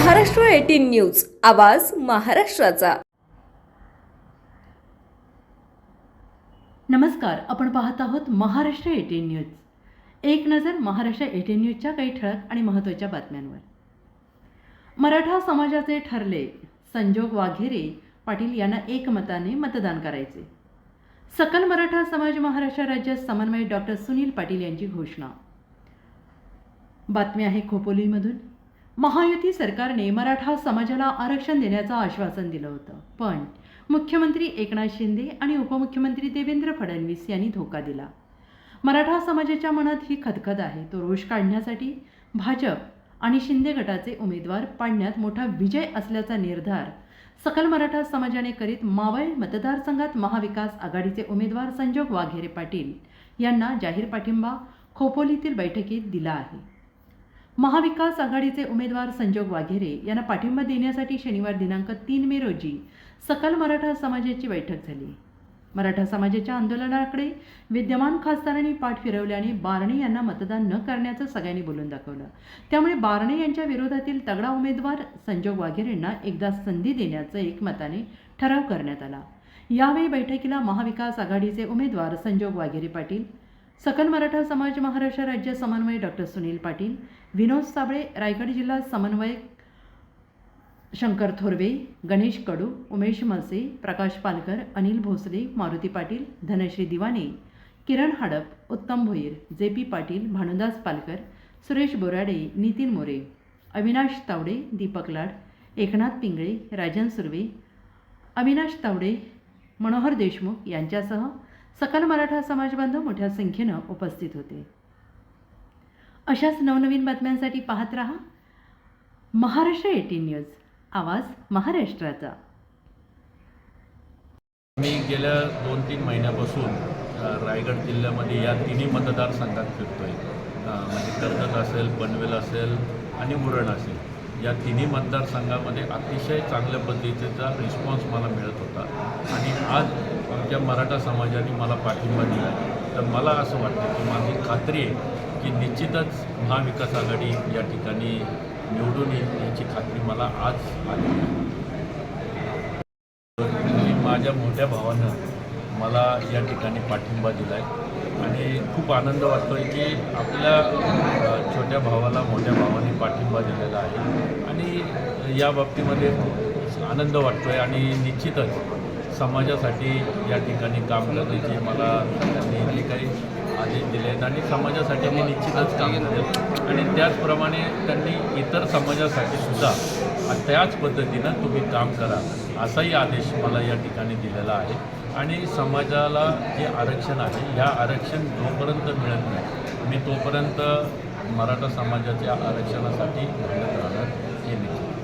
Maharashtra eighteen news. आवाज महाराष्ट्राचा. नमस्कार आपण पाहत आहोत महाराष्ट्र एटीन न्यूज. एक नजर महाराष्ट्र एटीन न्यूजच्या काही ठळक आणि महत्त्वाच्या बातम्यांवर. मराठा समाजाचे ठरले संजोग वाघेरे पाटील यांना एकमताने मतदान करायचे. सकल मराठा समाज महाराष्ट्र राज्यात समन्वय डॉक्टर सुनील पाटील यांची घोषणा. बातमी आहे खोपोलीमधून. महायुती सरकारने मराठा समाजाला आरक्षण देण्याचं आश्वासन दिलं होतं. पण मुख्यमंत्री एकनाथ शिंदे आणि उपमुख्यमंत्री देवेंद्र फडणवीस यांनी धोका दिला. मराठा समाजाच्या मनात ही खदखद आहे. तो रोष काढण्यासाठी भाजप आणि शिंदे गटाचे उमेदवार पाडण्यात मोठा विजय असल्याचा निर्धार सकल मराठा समाजाने करीत मावळ मतदारसंघात महाविकास आघाडीचे उमेदवार संजोग वाघेरे पाटील यांना जाहीर पाठिंबा खोपोलीतील बैठकीत दिला आहे. महाविकास आघाडीचे उमेदवार संजोग वाघेरे यांना पाठिंबा देण्यासाठी शनिवार दिनांक तीन मे रोजी सकल मराठा समाजाची बैठक झाली. मराठा समाजाच्या आंदोलनाकडे विद्यमान खासदारांनी पाठ फिरवल्याने बारणे यांना मतदान न करण्याचं सगळ्यांनी बोलून दाखवलं. त्यामुळे बारणे यांच्या विरोधातील तगडा उमेदवार संजोग वाघेरेंना एकदा संधी देण्याचं एकमताने ठराव करण्यात आला. यावेळी बैठकीला महाविकास आघाडीचे उमेदवार संजोग वाघेरे पाटील सकल मराठा समाज महाराष्ट्र राज्य समन्वय डॉक्टर सुनील पाटील विनोद साबळे रायगड जिल्हा समन्वयक शंकर थोरवे गणेश कडू उमेश मसे प्रकाश पालकर अनिल भोसले मारुती पाटील धनश्री दिवाने किरण हडप उत्तम भोईर जे पी पाटील भानुदास पालकर सुरेश बोराडे नितीन मोरे अविनाश तावडे दीपक लाड एकनाथ पिंगळे राजन सुर्वे अविनाश तावडे मनोहर देशमुख यांच्यासह सकल मराठा समाज बांधव मोठ्या संख्येनं उपस्थित होते. अशाच नवनवीन बातम्यांसाठी पाहत रहा महाराष्ट्र एटीन न्यूज. आवाज महाराष्ट्राचा. मी गेल्या दोन तीन महिन्यापासून रायगड जिल्ह्यामध्ये या तिन्ही मतदारसंघात फिरतो आहे म्हणजे कर्जत असेल पनवेल असेल आणि मुरण असेल. या तिन्ही मतदारसंघामध्ये अतिशय चांगल्या पद्धतीचा रिस्पॉन्स मला मिळत होता. आणि आज आमच्या मराठा समाजाने मला पाठिंबा दिला. तर मला असं वाटतं की माझी खात्री आहे की निश्चितच महाविकास आघाडी या ठिकाणी निवडून येईल याची खात्री मला आज आली माझ्या मोठ्या भावानं मला या ठिकाणी पाठिंबा दिला आहे आणि खूप आनंद वाटतो आहे की आपल्या छोट्या भावाला मोठ्या भावाने पाठिंबा दिलेला आहे. आणि या बाबतीमध्ये खूप आनंद वाटतो आहे आणि निश्चितच समाजासाठी या ठिकाणी काम करण्याची मला त्यांनी जे काही आदेश दिले आहेत आणि समाजासाठी मी निश्चितच काम करेल. आणि त्याचप्रमाणे त्यांनी इतर समाजासाठी सुद्धा त्याच पद्धतीनं तुम्ही काम करा असाही आदेश मला या ठिकाणी दिलेला आहे. आणि समाजाला जे आरक्षण आहे या आरक्षण जोपर्यंत मिळत नाही मी तोपर्यंत मराठा समाजाच्या आरक्षणासाठी भांडत राहणार हे निश्चित